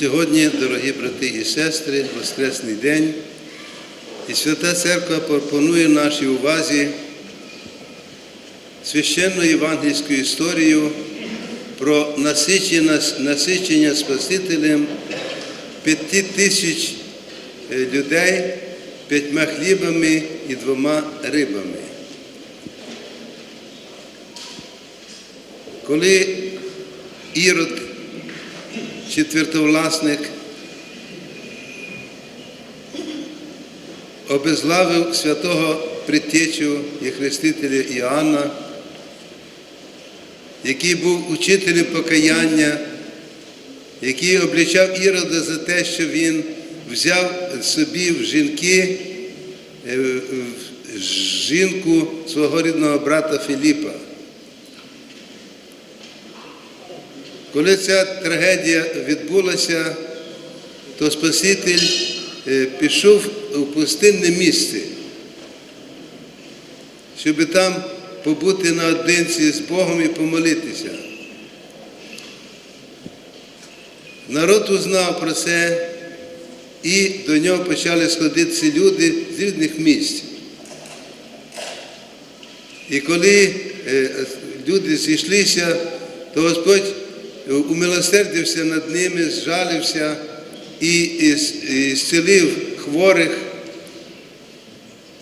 Сьогодні, дорогі брати і сестри, Воскресний день, і Свята Церква пропонує нашій увазі священну євангельську історію про насичення, насичення Спасителем п'яти тисяч е, людей п'ятьма хлібами і двома рибами. Коли Ірод четвертовласник обезглавив святого предтечу і хрестителя Іоанна, який був учителем покаяння, який обличав Ірода за те, що він взяв собі в жінки е, в жінку свого рідного брата Філіпа. Коли ця трагедія відбулася, то Спаситель е, пішов у пустинне місце, щоб там побути наодинці з Богом і помолитися. Народ узнав про це, і до нього почали сходитися люди з різних місць. І коли е, люди зійшлися, то Господь умилосердився над ними, зжалився і, і, і зцілив хворих,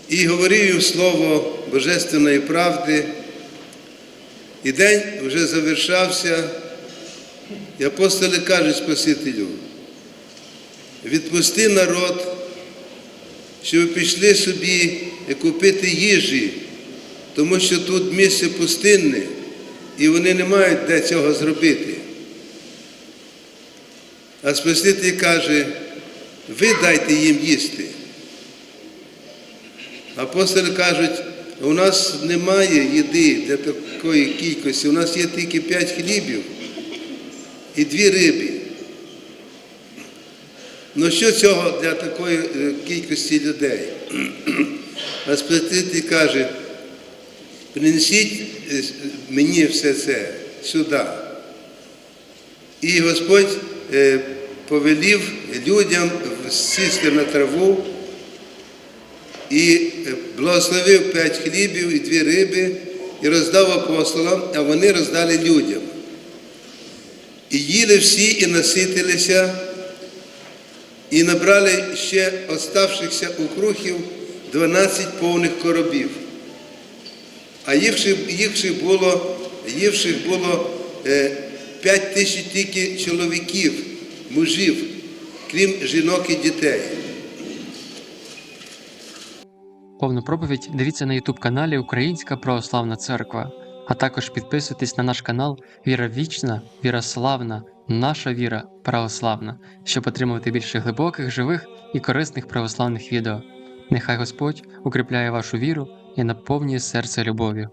і говорив їм слово Божественної правди. І день вже завершався, і апостоли кажуть Спасителю, відпусти народ, щоб пішли собі купити їжі, тому що тут місце пустинне, і вони не мають де цього зробити. А Спаситель каже, ви дайте їм їсти. Апостоли кажуть, у нас немає їди для такої кількості, у нас є тільки п'ять хлібів і дві риби. Ну що цього для такої е, кількості людей? А Спаситель каже, принесіть е, мені все це сюди. І Господь е, повелів людям сісти на траву і е, благословив п'ять хлібів і дві риби і роздав апостолам, а вони роздали людям. І їли всі і наситилися, і набрали ще оставшихся укрухів 12 повних коробів. А ївших, було, ївших було е, 5 тисяч тільки чоловіків, мужів, крім жінок і дітей. Повну проповідь дивіться на Ютуб каналі Українська Православна Церква, а також підписуйтесь на наш канал Віра Вічна, Віра Славна, Наша Віра Православна, щоб отримувати більше глибоких, живих і корисних православних відео. Нехай Господь укріпляє вашу віру і наповнює серце любов'ю.